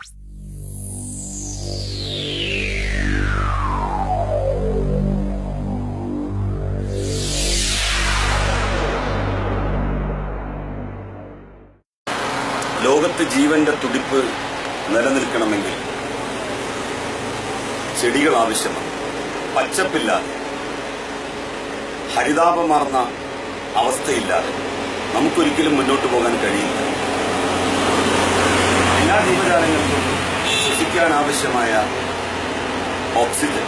ലോകത്ത് ജീവന്റെ തുടിപ്പ് നിലനിൽക്കണമെങ്കിൽ ചെടികൾ ആവശ്യമാണ്. പച്ചപ്പില്ലാതെ ഹരിതാപമാർന്ന അവസ്ഥയില്ലാതെ നമുക്കൊരിക്കലും മുന്നോട്ട് പോകാൻ കഴിയില്ല. ജീവജാലങ്ങൾക്കും ശ്വസിക്കാൻ ആവശ്യമായ ഓക്സിജൻ.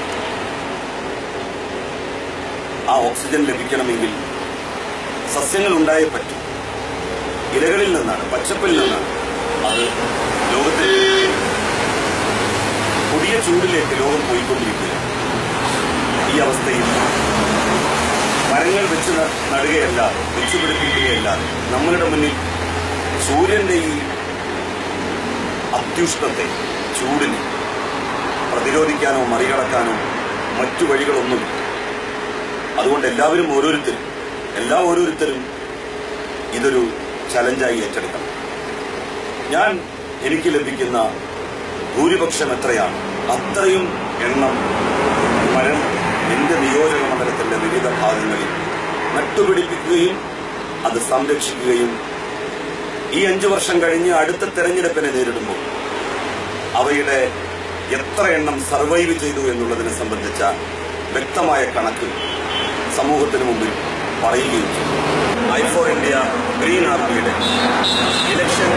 ആ ഓക്സിജൻ ലഭിക്കണമെങ്കിൽ സസ്യങ്ങൾ ഉണ്ടായേ പറ്റൂ. ഇലകളിൽ നിന്നാണ് പച്ചപ്പിൽ നിന്നാണ് അത് ലോകത്തിൽ പുതിയ ചൂടിലേക്ക് ലോകം പോയിക്കൊണ്ടിരിക്കുക ഈ അവസ്ഥയിൽ മരങ്ങൾ വെച്ച് നടുകയല്ല വെച്ചുപിടിപ്പിക്കുകയല്ല വെച്ചു നമ്മളുടെ മുന്നിൽ സൂര്യന്റെ ഈ അത്യുഷ്ണത്തെ ചൂടിനെ പ്രതിരോധിക്കാനോ മറികടക്കാനോ മറ്റു വഴികളൊന്നും അതുകൊണ്ട് എല്ലാവരും ഓരോരുത്തരും എല്ലാ ഓരോരുത്തരും ഇതൊരു ചലഞ്ചായി ഏറ്റെടുക്കണം. ഞാൻ എനിക്ക് ലഭിക്കുന്ന ഭൂരിപക്ഷം എത്രയാണ്? അത്രയും എണ്ണം മരം എന്റെ നിയോജക മണ്ഡലത്തിന്റെ വിവിധ ഭാഗങ്ങളിൽ നട്ടുപിടിപ്പിക്കുകയും അത് സംരക്ഷിക്കുകയും ഈ അഞ്ചു വർഷം കഴിഞ്ഞ് അടുത്ത തെരഞ്ഞെടുപ്പിനെ നേരിടുമ്പോൾ അവയുടെ എത്ര എണ്ണം സർവൈവ് ചെയ്തു എന്നുള്ളതിനെ സംബന്ധിച്ച വ്യക്തമായ കണക്ക് സമൂഹത്തിന് മുമ്പിൽ പറയുകയും ചെയ്തു. ഐ ഫോർ ഇന്ത്യ ഗ്രീൻ ആർമിയുടെ ഇലക്ഷൻ